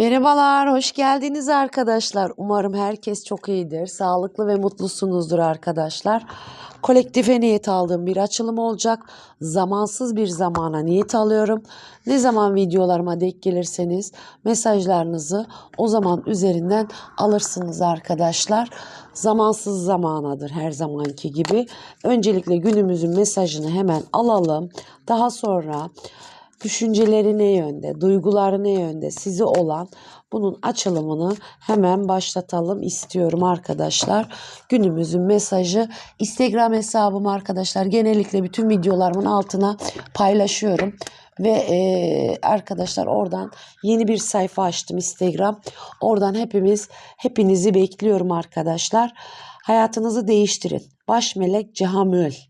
Merhabalar, hoş geldiniz arkadaşlar. Umarım herkes çok iyidir, sağlıklı ve mutlusunuzdur arkadaşlar. Kolektife niyet aldığım bir açılım olacak. Zamansız bir zamana niyet alıyorum. Ne zaman videolarıma denk gelirseniz mesajlarınızı o zaman üzerinden alırsınız arkadaşlar. Zamansız zamanadır her zamanki gibi. Öncelikle günümüzün mesajını hemen alalım. Daha sonra düşünceleri ne yönde, duyguları ne yönde sizi olan bunun açılımını hemen başlatalım istiyorum arkadaşlar. Günümüzün mesajı Instagram hesabım arkadaşlar. Genellikle bütün videolarımın altına paylaşıyorum. Ve e, arkadaşlar oradan yeni bir sayfa açtım Instagram. Oradan hepimiz hepinizi bekliyorum arkadaşlar. Hayatınızı değiştirin. Baş melek Cihamül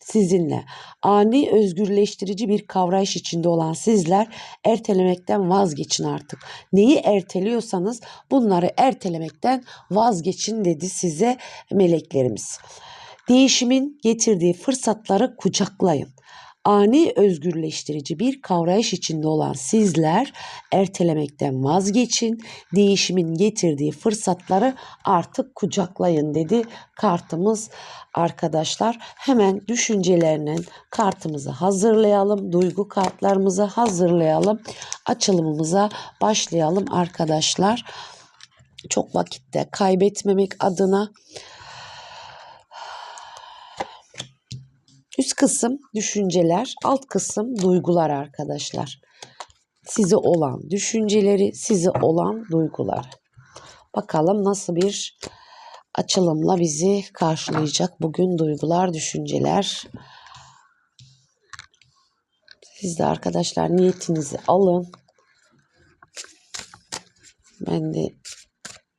sizinle. Ani özgürleştirici bir kavrayış içinde olan sizler ertelemekten vazgeçin artık. Neyi erteliyorsanız bunları ertelemekten vazgeçin dedi size meleklerimiz. Değişimin getirdiği fırsatları kucaklayın. Ani özgürleştirici bir kavrayış içinde olan sizler ertelemekten vazgeçin. Değişimin getirdiği fırsatları artık kucaklayın dedi kartımız arkadaşlar. Hemen düşüncelerinin kartımızı hazırlayalım. Duygu kartlarımızı hazırlayalım. Açılımımıza başlayalım arkadaşlar. Çok vakitte kaybetmemek adına Üst kısım düşünceler, alt kısım duygular arkadaşlar. Size olan düşünceleri, size olan duygular. Bakalım nasıl bir açılımla bizi karşılayacak bugün duygular, düşünceler. Siz de arkadaşlar niyetinizi alın. Ben de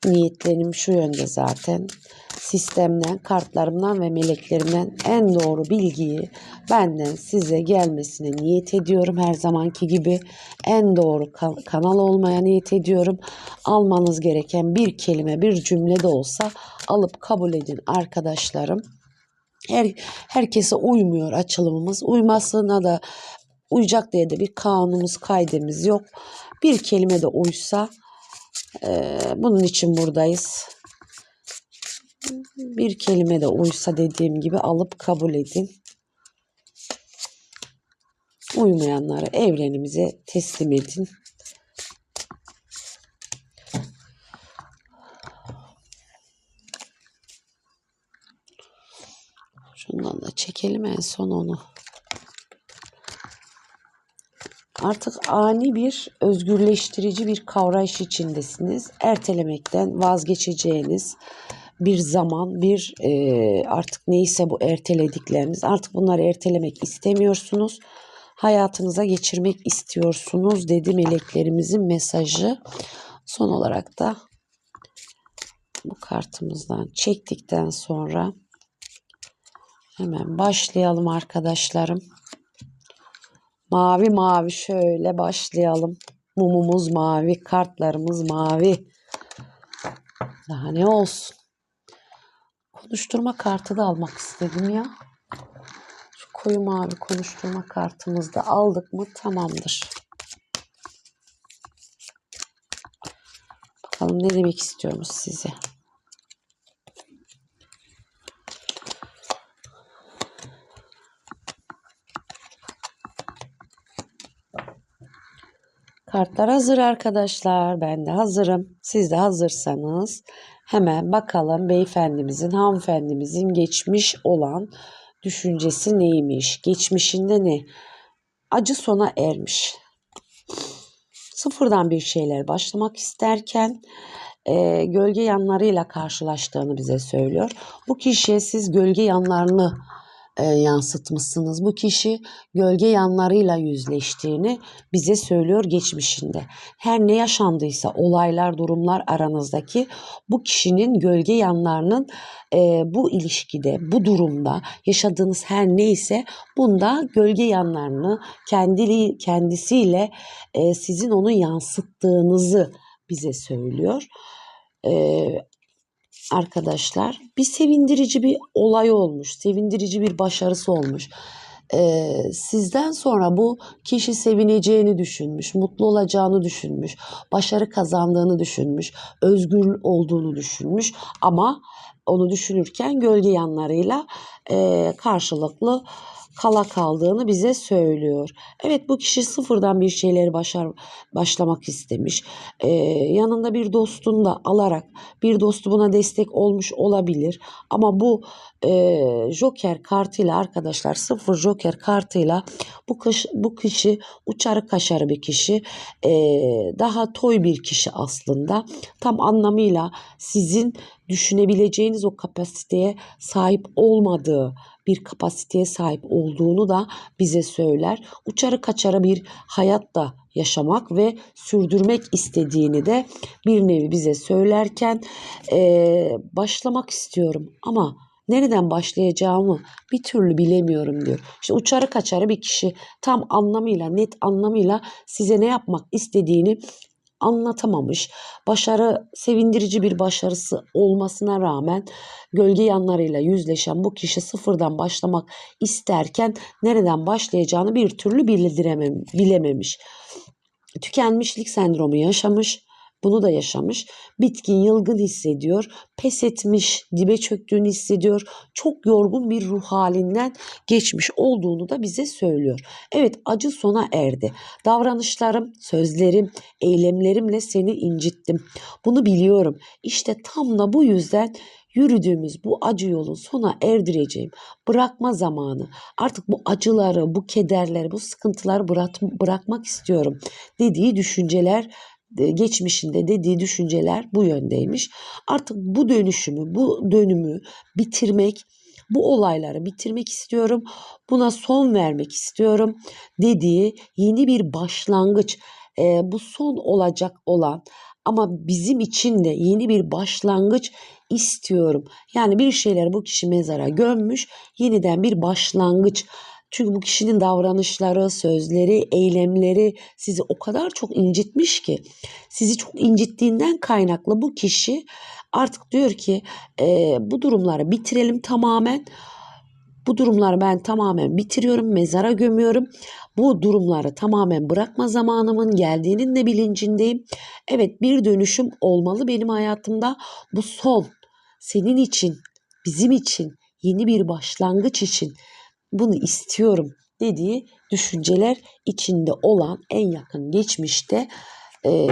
niyetlerim şu yönde zaten sistemden, kartlarımdan ve meleklerimden en doğru bilgiyi benden size gelmesine niyet ediyorum. Her zamanki gibi en doğru kanal olmaya niyet ediyorum. Almanız gereken bir kelime, bir cümle de olsa alıp kabul edin arkadaşlarım. Her, herkese uymuyor açılımımız. Uymasına da uyacak diye de bir kanunumuz, kaydemiz yok. Bir kelime de uysa e, bunun için buradayız bir kelime de uysa dediğim gibi alıp kabul edin. Uymayanları evrenimize teslim edin. Şundan da çekelim en son onu. Artık ani bir özgürleştirici bir kavrayış içindesiniz. Ertelemekten vazgeçeceğiniz, bir zaman, bir e, artık neyse bu erteledikleriniz artık bunları ertelemek istemiyorsunuz. Hayatınıza geçirmek istiyorsunuz dedi meleklerimizin mesajı. Son olarak da bu kartımızdan çektikten sonra hemen başlayalım arkadaşlarım. Mavi mavi şöyle başlayalım. Mumumuz mavi, kartlarımız mavi. Daha ne olsun? Konuşturma kartı da almak istedim ya. Şu koyu mavi konuşturma kartımızı da aldık mı tamamdır. Bakalım ne demek istiyormuş size. Kartlar hazır arkadaşlar. Ben de hazırım. Siz de hazırsanız Hemen bakalım beyefendimizin, hanımefendimizin geçmiş olan düşüncesi neymiş? Geçmişinde ne? Acı sona ermiş. Sıfırdan bir şeyler başlamak isterken e, gölge yanlarıyla karşılaştığını bize söylüyor. Bu kişiye siz gölge yanlarını e, yansıtmışsınız. Bu kişi gölge yanlarıyla yüzleştiğini bize söylüyor geçmişinde. Her ne yaşandıysa olaylar, durumlar aranızdaki bu kişinin gölge yanlarının e, bu ilişkide, bu durumda yaşadığınız her neyse bunda gölge yanlarını kendili, kendisiyle e, sizin onu yansıttığınızı bize söylüyor. E, arkadaşlar bir sevindirici bir olay olmuş. Sevindirici bir başarısı olmuş. e, sizden sonra bu kişi sevineceğini düşünmüş, mutlu olacağını düşünmüş, başarı kazandığını düşünmüş, özgür olduğunu düşünmüş ama onu düşünürken gölge yanlarıyla e, karşılıklı kala kaldığını bize söylüyor. Evet bu kişi sıfırdan bir şeyleri başar başlamak istemiş. Ee, yanında bir dostunu da alarak bir dostu buna destek olmuş olabilir. Ama bu e, Joker kartıyla arkadaşlar sıfır Joker kartıyla bu kış, bu kişi uçarı kaşarı bir kişi. Ee, daha toy bir kişi aslında. Tam anlamıyla sizin düşünebileceğiniz o kapasiteye sahip olmadığı bir kapasiteye sahip olduğunu da bize söyler. Uçarı kaçarı bir hayat da yaşamak ve sürdürmek istediğini de bir nevi bize söylerken ee, başlamak istiyorum ama nereden başlayacağımı bir türlü bilemiyorum diyor. İşte uçarı kaçarı bir kişi tam anlamıyla net anlamıyla size ne yapmak istediğini anlatamamış. Başarı sevindirici bir başarısı olmasına rağmen gölge yanlarıyla yüzleşen bu kişi sıfırdan başlamak isterken nereden başlayacağını bir türlü bilememiş. Tükenmişlik sendromu yaşamış. Bunu da yaşamış. Bitkin, yılgın hissediyor. Pes etmiş, dibe çöktüğünü hissediyor. Çok yorgun bir ruh halinden geçmiş olduğunu da bize söylüyor. Evet acı sona erdi. Davranışlarım, sözlerim, eylemlerimle seni incittim. Bunu biliyorum. İşte tam da bu yüzden yürüdüğümüz bu acı yolun sona erdireceğim. Bırakma zamanı. Artık bu acıları, bu kederleri, bu sıkıntıları bırak, bırakmak istiyorum dediği düşünceler geçmişinde dediği düşünceler bu yöndeymiş. Artık bu dönüşümü, bu dönümü bitirmek, bu olayları bitirmek istiyorum. Buna son vermek istiyorum dediği yeni bir başlangıç. E, bu son olacak olan ama bizim için de yeni bir başlangıç istiyorum. Yani bir şeyler bu kişi mezara gömmüş, yeniden bir başlangıç çünkü bu kişinin davranışları, sözleri, eylemleri sizi o kadar çok incitmiş ki sizi çok incittiğinden kaynaklı bu kişi artık diyor ki e, bu durumları bitirelim tamamen. Bu durumları ben tamamen bitiriyorum, mezara gömüyorum. Bu durumları tamamen bırakma zamanımın geldiğinin de bilincindeyim. Evet bir dönüşüm olmalı benim hayatımda. Bu son senin için, bizim için, yeni bir başlangıç için bunu istiyorum dediği düşünceler içinde olan en yakın geçmişte e,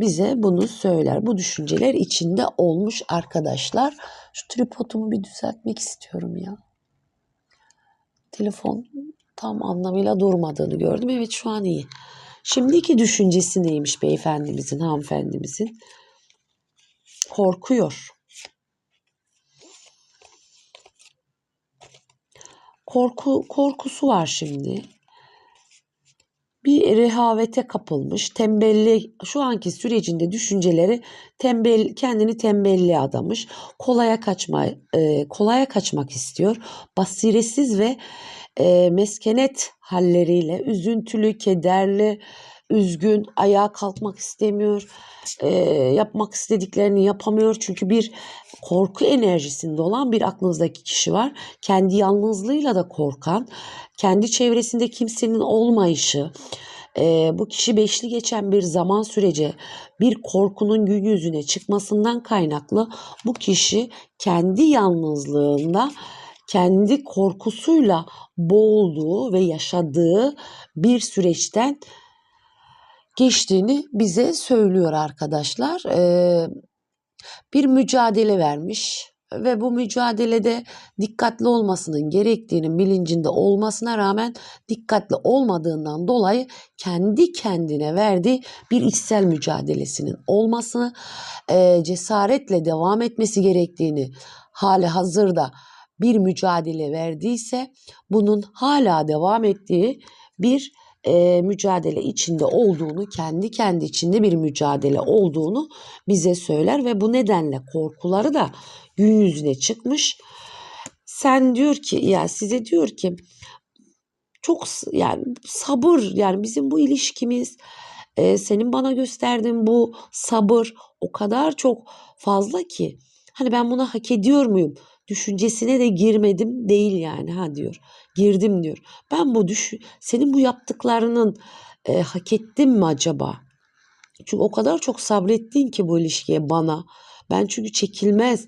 bize bunu söyler. Bu düşünceler içinde olmuş arkadaşlar. Şu tripodumu bir düzeltmek istiyorum ya. Telefon tam anlamıyla durmadığını gördüm. Evet şu an iyi. Şimdiki düşüncesi neymiş beyefendimizin, hanımefendimizin? Korkuyor. Korku korkusu var şimdi. Bir rehavete kapılmış, tembelli şu anki sürecinde düşünceleri tembel kendini tembelliğe adamış. Kolaya kaçma e, kolaya kaçmak istiyor. Basiretsiz ve e, meskenet halleriyle üzüntülü, kederli, üzgün, ayağa kalkmak istemiyor, e, yapmak istediklerini yapamıyor. Çünkü bir korku enerjisinde olan bir aklınızdaki kişi var. Kendi yalnızlığıyla da korkan, kendi çevresinde kimsenin olmayışı, e, bu kişi beşli geçen bir zaman süreci bir korkunun gün yüzüne çıkmasından kaynaklı bu kişi kendi yalnızlığında kendi korkusuyla boğulduğu ve yaşadığı bir süreçten geçtiğini bize söylüyor arkadaşlar. Bir mücadele vermiş ve bu mücadelede dikkatli olmasının gerektiğinin bilincinde olmasına rağmen dikkatli olmadığından dolayı kendi kendine verdiği bir içsel mücadelesinin olmasını, e, cesaretle devam etmesi gerektiğini hali hazırda bir mücadele verdiyse bunun hala devam ettiği bir e, mücadele içinde olduğunu, kendi kendi içinde bir mücadele olduğunu bize söyler ve bu nedenle korkuları da gün yüzüne çıkmış. Sen diyor ki ya size diyor ki çok yani sabır yani bizim bu ilişkimiz e, senin bana gösterdiğin bu sabır o kadar çok fazla ki hani ben bunu hak ediyor muyum? Düşüncesine de girmedim değil yani ha diyor. Girdim diyor. Ben bu düş senin bu yaptıklarının e, hak ettim mi acaba? Çünkü o kadar çok sabrettin ki bu ilişkiye bana. Ben çünkü çekilmez,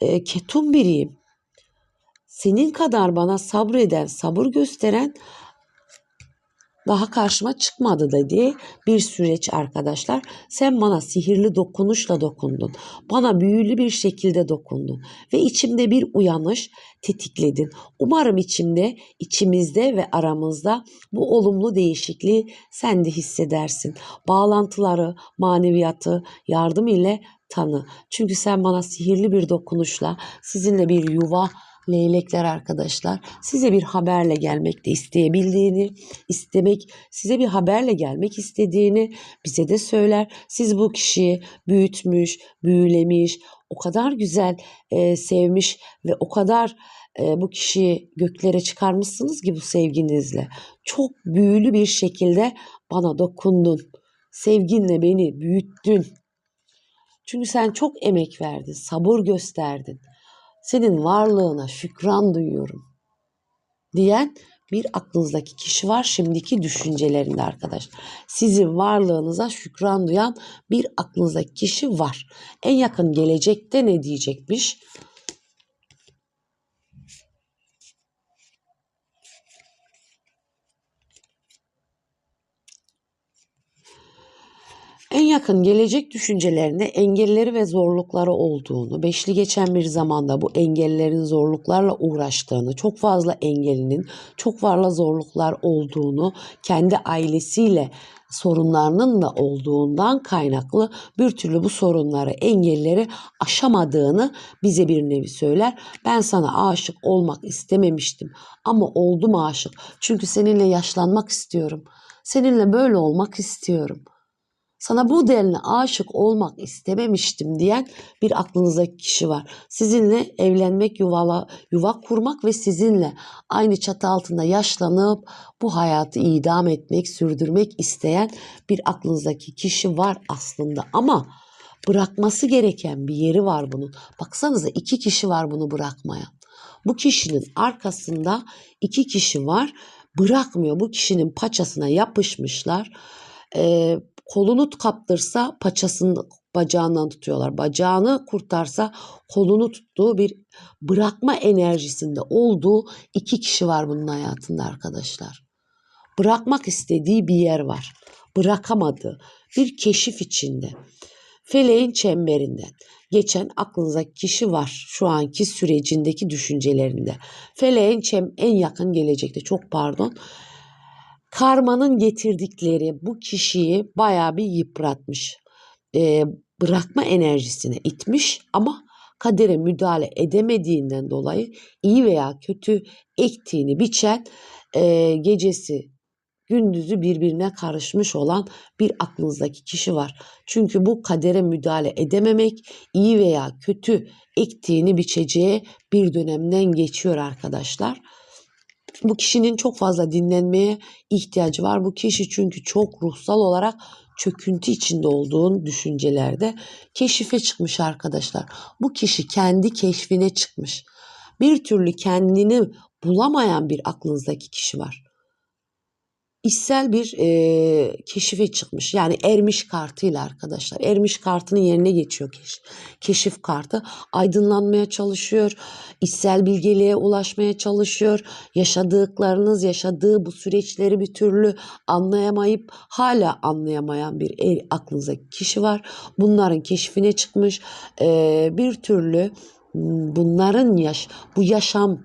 e, ketum biriyim. Senin kadar bana sabreden, sabır gösteren daha karşıma çıkmadı dedi bir süreç arkadaşlar. Sen bana sihirli dokunuşla dokundun. Bana büyülü bir şekilde dokundun. Ve içimde bir uyanış tetikledin. Umarım içimde, içimizde ve aramızda bu olumlu değişikliği sen de hissedersin. Bağlantıları, maneviyatı yardım ile tanı. Çünkü sen bana sihirli bir dokunuşla sizinle bir yuva leylekler arkadaşlar size bir haberle gelmek de isteyebildiğini, istemek, size bir haberle gelmek istediğini bize de söyler. Siz bu kişiyi büyütmüş, büyülemiş, o kadar güzel e, sevmiş ve o kadar e, bu kişiyi göklere çıkarmışsınız ki bu sevginizle. Çok büyülü bir şekilde bana dokundun. Sevginle beni büyüttün. Çünkü sen çok emek verdin, sabır gösterdin senin varlığına şükran duyuyorum diyen bir aklınızdaki kişi var şimdiki düşüncelerinde arkadaş. Sizin varlığınıza şükran duyan bir aklınızdaki kişi var. En yakın gelecekte ne diyecekmiş? En yakın gelecek düşüncelerinde engelleri ve zorlukları olduğunu, beşli geçen bir zamanda bu engellerin zorluklarla uğraştığını, çok fazla engelinin, çok fazla zorluklar olduğunu, kendi ailesiyle sorunlarının da olduğundan kaynaklı bir türlü bu sorunları, engelleri aşamadığını bize bir nevi söyler. Ben sana aşık olmak istememiştim ama oldum aşık. Çünkü seninle yaşlanmak istiyorum. Seninle böyle olmak istiyorum.'' Sana bu denli aşık olmak istememiştim diyen bir aklınızdaki kişi var. Sizinle evlenmek, yuvala, yuva kurmak ve sizinle aynı çatı altında yaşlanıp bu hayatı idam etmek, sürdürmek isteyen bir aklınızdaki kişi var aslında. Ama bırakması gereken bir yeri var bunun. Baksanıza iki kişi var bunu bırakmayan. Bu kişinin arkasında iki kişi var. Bırakmıyor. Bu kişinin paçasına yapışmışlar. Ee, kolunu kaptırsa paçasını bacağından tutuyorlar. Bacağını kurtarsa kolunu tuttuğu bir bırakma enerjisinde olduğu iki kişi var bunun hayatında arkadaşlar. Bırakmak istediği bir yer var. Bırakamadığı bir keşif içinde. Feleğin çemberinden geçen aklınızdaki kişi var şu anki sürecindeki düşüncelerinde. Feleğin çem en yakın gelecekte çok pardon karmanın getirdikleri bu kişiyi baya bir yıpratmış. E, bırakma enerjisine itmiş ama kadere müdahale edemediğinden dolayı iyi veya kötü ektiğini biçen e, gecesi gündüzü birbirine karışmış olan bir aklınızdaki kişi var. Çünkü bu kadere müdahale edememek iyi veya kötü ektiğini biçeceği bir dönemden geçiyor arkadaşlar. Bu kişinin çok fazla dinlenmeye ihtiyacı var. Bu kişi çünkü çok ruhsal olarak çöküntü içinde olduğun düşüncelerde keşife çıkmış arkadaşlar. Bu kişi kendi keşfine çıkmış. Bir türlü kendini bulamayan bir aklınızdaki kişi var içsel bir e, keşife çıkmış. Yani ermiş kartıyla arkadaşlar. Ermiş kartının yerine geçiyor keşif, keşif kartı. Aydınlanmaya çalışıyor. içsel bilgeliğe ulaşmaya çalışıyor. Yaşadıklarınız, yaşadığı bu süreçleri bir türlü anlayamayıp hala anlayamayan bir er, aklınızdaki kişi var. Bunların keşfine çıkmış. E, bir türlü bunların yaş, bu yaşam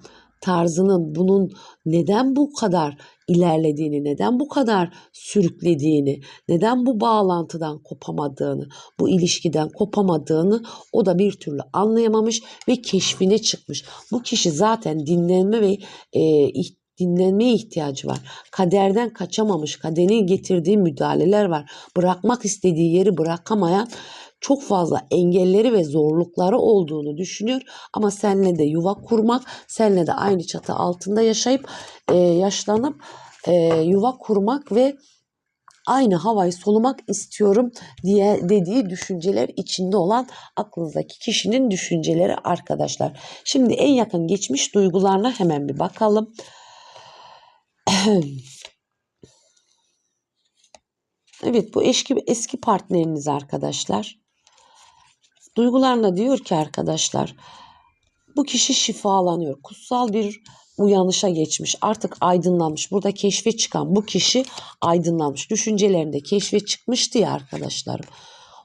tarzının bunun neden bu kadar ilerlediğini, neden bu kadar sürüklediğini, neden bu bağlantıdan kopamadığını, bu ilişkiden kopamadığını o da bir türlü anlayamamış ve keşfine çıkmış. Bu kişi zaten dinlenme ve e, dinlenmeye ihtiyacı var. Kaderden kaçamamış, kaderin getirdiği müdahaleler var. Bırakmak istediği yeri bırakamayan çok fazla engelleri ve zorlukları olduğunu düşünüyor. Ama senle de yuva kurmak, senle de aynı çatı altında yaşayıp e, yaşlanıp e, yuva kurmak ve aynı havayı solumak istiyorum diye dediği düşünceler içinde olan aklınızdaki kişinin düşünceleri arkadaşlar. Şimdi en yakın geçmiş duygularına hemen bir bakalım. Evet bu eski eski partneriniz arkadaşlar. Duygularına diyor ki arkadaşlar bu kişi şifalanıyor. Kutsal bir uyanışa geçmiş. Artık aydınlanmış. Burada keşfe çıkan bu kişi aydınlanmış. Düşüncelerinde keşfe çıkmıştı ya arkadaşlarım.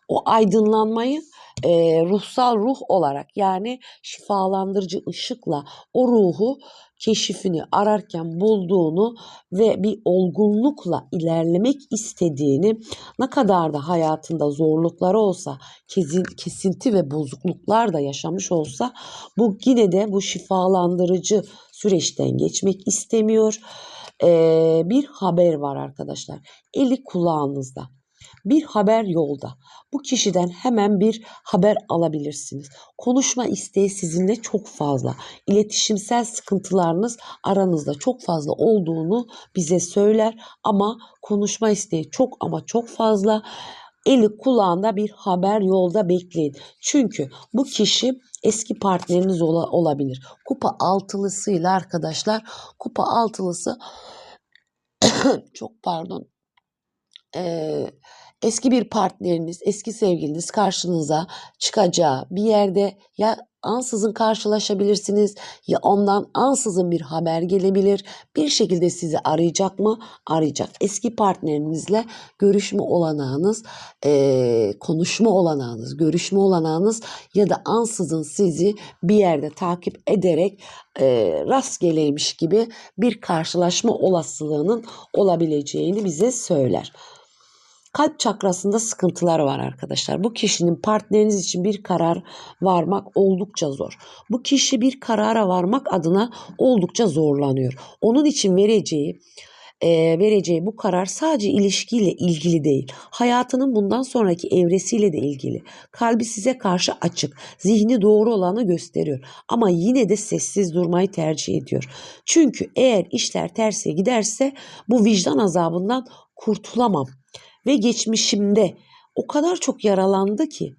O aydınlanmayı e, ruhsal ruh olarak yani şifalandırıcı ışıkla o ruhu keşifini ararken bulduğunu ve bir olgunlukla ilerlemek istediğini ne kadar da hayatında zorlukları olsa kesin, kesinti ve bozukluklar da yaşamış olsa bu yine de bu şifalandırıcı süreçten geçmek istemiyor. Ee, bir haber var arkadaşlar. Eli kulağınızda bir haber yolda. Bu kişiden hemen bir haber alabilirsiniz. Konuşma isteği sizinle çok fazla. İletişimsel sıkıntılarınız aranızda çok fazla olduğunu bize söyler ama konuşma isteği çok ama çok fazla. Eli kulağında bir haber yolda bekleyin. Çünkü bu kişi eski partneriniz ola, olabilir. Kupa altılısıyla arkadaşlar kupa altılısı çok pardon eski bir partneriniz, eski sevgiliniz karşınıza çıkacağı bir yerde ya ansızın karşılaşabilirsiniz ya ondan ansızın bir haber gelebilir. Bir şekilde sizi arayacak mı? Arayacak. Eski partnerinizle görüşme olanağınız, e, konuşma olanağınız, görüşme olanağınız ya da ansızın sizi bir yerde takip ederek e, rastgeleymiş gibi bir karşılaşma olasılığının olabileceğini bize söyler. Kalp çakrasında sıkıntılar var arkadaşlar. Bu kişinin partneriniz için bir karar varmak oldukça zor. Bu kişi bir karara varmak adına oldukça zorlanıyor. Onun için vereceği e, vereceği bu karar sadece ilişkiyle ilgili değil. Hayatının bundan sonraki evresiyle de ilgili. Kalbi size karşı açık. Zihni doğru olanı gösteriyor. Ama yine de sessiz durmayı tercih ediyor. Çünkü eğer işler terse giderse bu vicdan azabından kurtulamam ve geçmişimde o kadar çok yaralandı ki,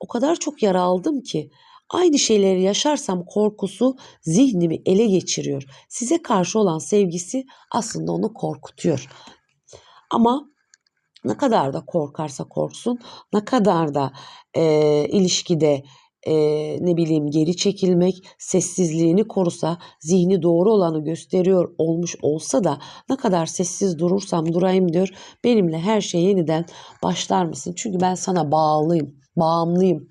o kadar çok yara aldım ki aynı şeyleri yaşarsam korkusu zihnimi ele geçiriyor. Size karşı olan sevgisi aslında onu korkutuyor. Ama ne kadar da korkarsa korksun, ne kadar da e, ilişkide e, ne bileyim geri çekilmek, sessizliğini korusa, zihni doğru olanı gösteriyor olmuş olsa da ne kadar sessiz durursam durayım diyor. Benimle her şey yeniden başlar mısın? Çünkü ben sana bağlıyım, bağımlıyım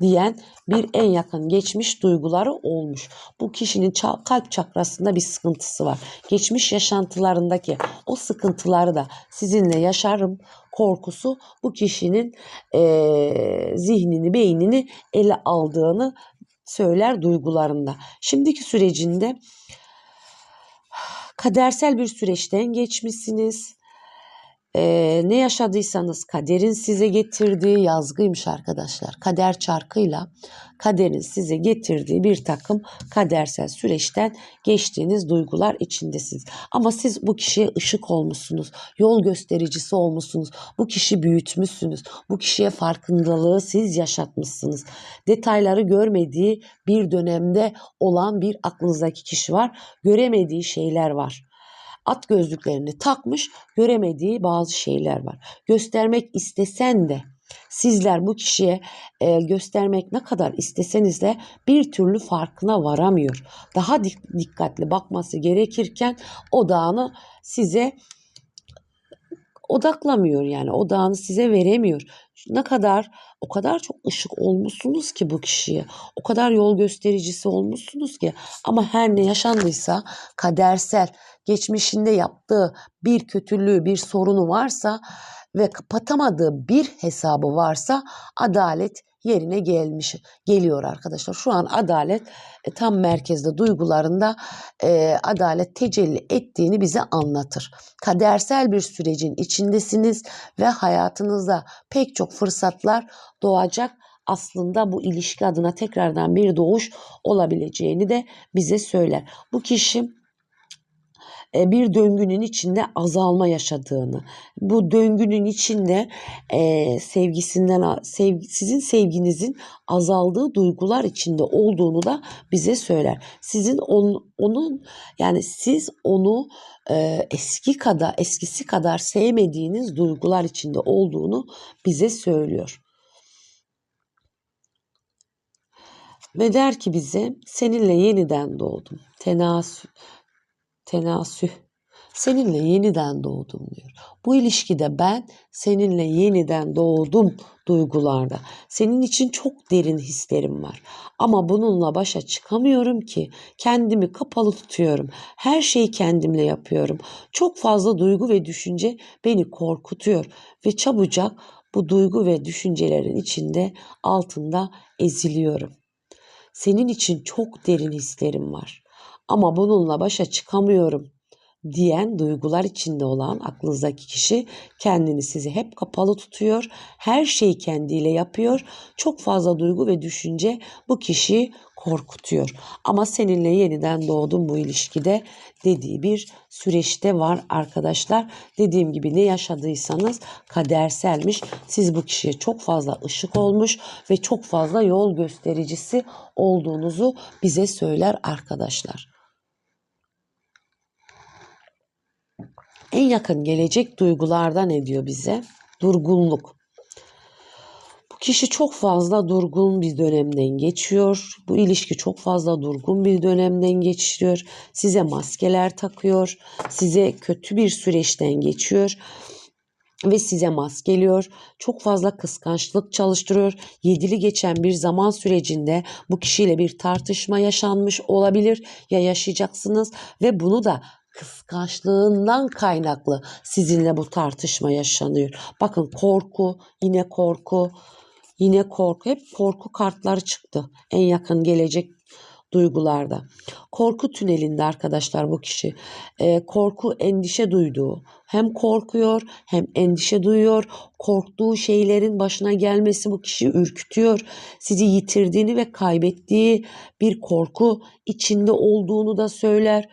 diyen bir en yakın geçmiş duyguları olmuş. Bu kişinin kalp çakrasında bir sıkıntısı var. Geçmiş yaşantılarındaki o sıkıntıları da sizinle yaşarım korkusu bu kişinin e, zihnini, beynini ele aldığını söyler duygularında. Şimdiki sürecinde kadersel bir süreçten geçmişsiniz ee, ne yaşadıysanız kaderin size getirdiği yazgıymış arkadaşlar. Kader çarkıyla kaderin size getirdiği bir takım kadersel süreçten geçtiğiniz duygular içindesiniz. Ama siz bu kişiye ışık olmuşsunuz. Yol göstericisi olmuşsunuz. Bu kişi büyütmüşsünüz. Bu kişiye farkındalığı siz yaşatmışsınız. Detayları görmediği bir dönemde olan bir aklınızdaki kişi var. Göremediği şeyler var at gözlüklerini takmış göremediği bazı şeyler var. Göstermek istesen de sizler bu kişiye e, göstermek ne kadar isteseniz de bir türlü farkına varamıyor. Daha dik- dikkatli bakması gerekirken odağını size odaklamıyor yani odağını size veremiyor. Ne kadar o kadar çok ışık olmuşsunuz ki bu kişiye. O kadar yol göstericisi olmuşsunuz ki ama her ne yaşandıysa kadersel geçmişinde yaptığı bir kötülüğü, bir sorunu varsa ve kapatamadığı bir hesabı varsa adalet yerine gelmiş geliyor arkadaşlar. Şu an adalet e, tam merkezde duygularında e, adalet tecelli ettiğini bize anlatır. Kadersel bir sürecin içindesiniz ve hayatınızda pek çok fırsatlar doğacak aslında bu ilişki adına tekrardan bir doğuş olabileceğini de bize söyler. Bu kişi bir döngünün içinde azalma yaşadığını, bu döngünün içinde e, sevgisinden sev, sizin sevginizin azaldığı duygular içinde olduğunu da bize söyler. Sizin on, onun yani siz onu e, eski kadar eskisi kadar sevmediğiniz duygular içinde olduğunu bize söylüyor. Ve der ki bize seninle yeniden doğdum. Tenasü, tenasüh. Seninle yeniden doğdum diyor. Bu ilişkide ben seninle yeniden doğdum duygularda. Senin için çok derin hislerim var. Ama bununla başa çıkamıyorum ki. Kendimi kapalı tutuyorum. Her şeyi kendimle yapıyorum. Çok fazla duygu ve düşünce beni korkutuyor ve çabucak bu duygu ve düşüncelerin içinde altında eziliyorum. Senin için çok derin hislerim var. Ama bununla başa çıkamıyorum diyen duygular içinde olan aklınızdaki kişi kendini sizi hep kapalı tutuyor. Her şeyi kendiyle yapıyor. Çok fazla duygu ve düşünce bu kişiyi korkutuyor. Ama seninle yeniden doğdum bu ilişkide dediği bir süreçte var arkadaşlar. Dediğim gibi ne yaşadıysanız kaderselmiş. Siz bu kişiye çok fazla ışık olmuş ve çok fazla yol göstericisi olduğunuzu bize söyler arkadaşlar. En yakın gelecek duygulardan ne diyor bize? Durgunluk. Bu kişi çok fazla durgun bir dönemden geçiyor. Bu ilişki çok fazla durgun bir dönemden geçiyor. Size maskeler takıyor. Size kötü bir süreçten geçiyor ve size maskeliyor. Çok fazla kıskançlık çalıştırıyor. Yedili geçen bir zaman sürecinde bu kişiyle bir tartışma yaşanmış olabilir ya yaşayacaksınız ve bunu da kıskançlığından kaynaklı sizinle bu tartışma yaşanıyor. Bakın korku, yine korku, yine korku. Hep korku kartları çıktı en yakın gelecek duygularda. Korku tünelinde arkadaşlar bu kişi. Ee, korku, endişe duyduğu. Hem korkuyor hem endişe duyuyor. Korktuğu şeylerin başına gelmesi bu kişiyi ürkütüyor. Sizi yitirdiğini ve kaybettiği bir korku içinde olduğunu da söyler.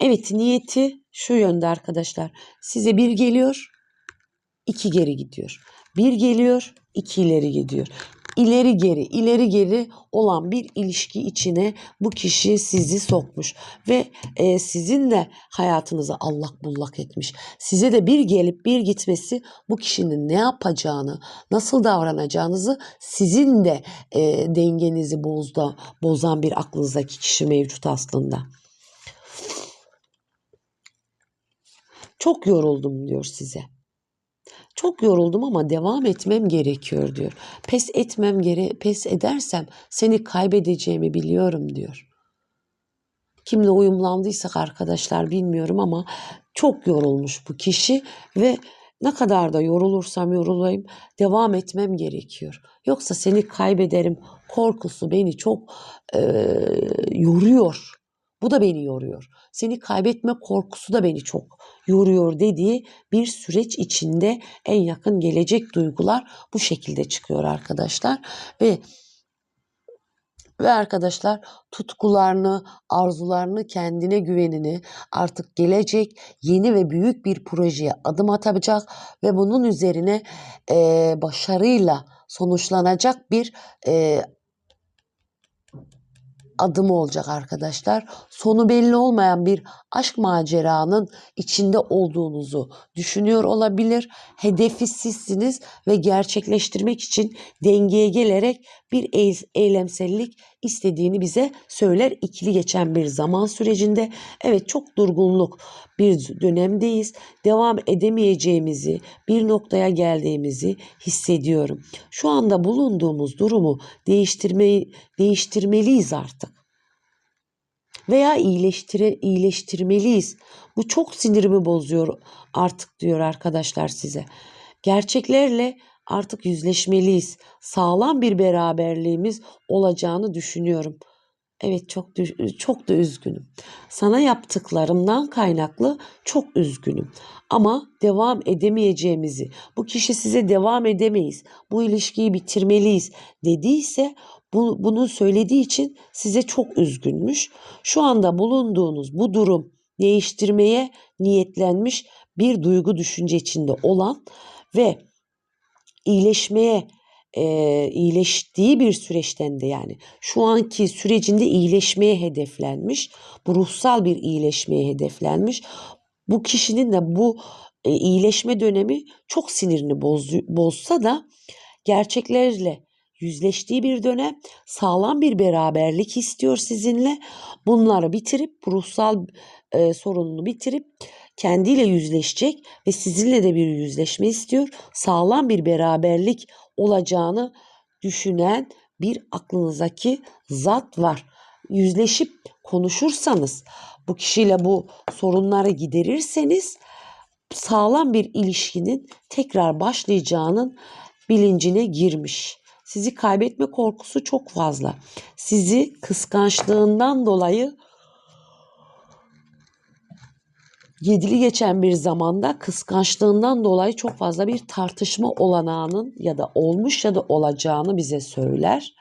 Evet niyeti şu yönde arkadaşlar. Size bir geliyor, iki geri gidiyor. Bir geliyor, iki ileri gidiyor. İleri geri, ileri geri olan bir ilişki içine bu kişi sizi sokmuş ve e, sizin de hayatınızı allak bullak etmiş. Size de bir gelip bir gitmesi bu kişinin ne yapacağını, nasıl davranacağınızı sizin de e, dengenizi bozda, bozan bir aklınızdaki kişi mevcut aslında. Çok yoruldum diyor size. Çok yoruldum ama devam etmem gerekiyor diyor. Pes etmem gere pes edersem seni kaybedeceğimi biliyorum diyor. Kimle uyumlandıysak arkadaşlar bilmiyorum ama çok yorulmuş bu kişi ve ne kadar da yorulursam yorulayım devam etmem gerekiyor. Yoksa seni kaybederim korkusu beni çok e, yoruyor. Bu da beni yoruyor. Seni kaybetme korkusu da beni çok yoruyor dediği bir süreç içinde en yakın gelecek duygular bu şekilde çıkıyor arkadaşlar. Ve ve arkadaşlar tutkularını, arzularını, kendine güvenini artık gelecek yeni ve büyük bir projeye adım atacak ve bunun üzerine e, başarıyla sonuçlanacak bir e, adımı olacak arkadaşlar. Sonu belli olmayan bir aşk maceranın içinde olduğunuzu düşünüyor olabilir. Hedefi sizsiniz ve gerçekleştirmek için dengeye gelerek bir eylemsellik istediğini bize söyler ikili geçen bir zaman sürecinde. Evet çok durgunluk bir dönemdeyiz. Devam edemeyeceğimizi, bir noktaya geldiğimizi hissediyorum. Şu anda bulunduğumuz durumu değiştirme, değiştirmeliyiz artık. Veya iyileştire, iyileştirmeliyiz. Bu çok sinirimi bozuyor artık diyor arkadaşlar size. Gerçeklerle artık yüzleşmeliyiz. Sağlam bir beraberliğimiz olacağını düşünüyorum. Evet çok çok da üzgünüm. Sana yaptıklarımdan kaynaklı çok üzgünüm. Ama devam edemeyeceğimizi, bu kişi size devam edemeyiz, bu ilişkiyi bitirmeliyiz dediyse Bu, bunu söylediği için size çok üzgünmüş. Şu anda bulunduğunuz bu durum değiştirmeye niyetlenmiş bir duygu düşünce içinde olan ve iyileşmeye e, iyileştiği bir süreçten de yani şu anki sürecinde iyileşmeye hedeflenmiş. Bu ruhsal bir iyileşmeye hedeflenmiş. Bu kişinin de bu e, iyileşme dönemi çok sinirini bozu, bozsa da gerçeklerle yüzleştiği bir dönem sağlam bir beraberlik istiyor sizinle. Bunları bitirip ruhsal e, sorununu bitirip kendiyle yüzleşecek ve sizinle de bir yüzleşme istiyor. Sağlam bir beraberlik olacağını düşünen bir aklınızdaki zat var. Yüzleşip konuşursanız, bu kişiyle bu sorunları giderirseniz sağlam bir ilişkinin tekrar başlayacağının bilincine girmiş. Sizi kaybetme korkusu çok fazla. Sizi kıskançlığından dolayı yedili geçen bir zamanda kıskançlığından dolayı çok fazla bir tartışma olanağının ya da olmuş ya da olacağını bize söyler.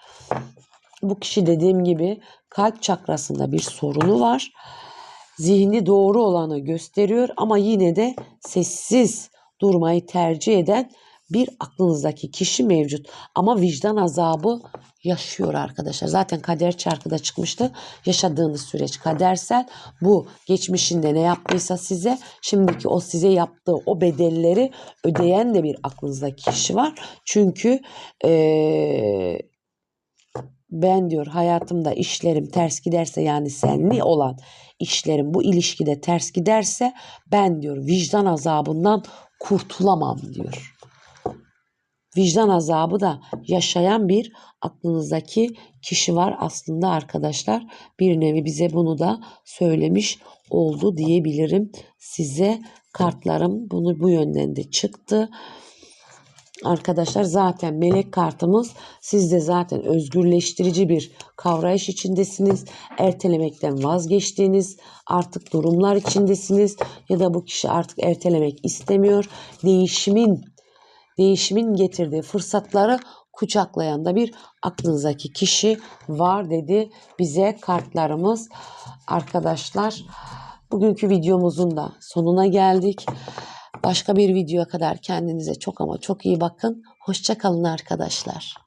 Bu kişi dediğim gibi kalp çakrasında bir sorunu var. Zihni doğru olanı gösteriyor ama yine de sessiz durmayı tercih eden bir aklınızdaki kişi mevcut. Ama vicdan azabı yaşıyor arkadaşlar. Zaten kader çarkıda çıkmıştı. Yaşadığınız süreç kadersel. Bu geçmişinde ne yaptıysa size şimdiki o size yaptığı o bedelleri ödeyen de bir aklınızdaki kişi var. Çünkü ee, ben diyor hayatımda işlerim ters giderse yani senli olan işlerim bu ilişkide ters giderse ben diyor vicdan azabından kurtulamam diyor vicdan azabı da yaşayan bir aklınızdaki kişi var aslında arkadaşlar. Bir nevi bize bunu da söylemiş oldu diyebilirim. Size kartlarım bunu bu yönden de çıktı. Arkadaşlar zaten melek kartımız sizde zaten özgürleştirici bir kavrayış içindesiniz. Ertelemekten vazgeçtiğiniz artık durumlar içindesiniz ya da bu kişi artık ertelemek istemiyor. Değişimin değişimin getirdiği fırsatları kucaklayan da bir aklınızdaki kişi var dedi bize kartlarımız. Arkadaşlar bugünkü videomuzun da sonuna geldik. Başka bir videoya kadar kendinize çok ama çok iyi bakın. Hoşçakalın arkadaşlar.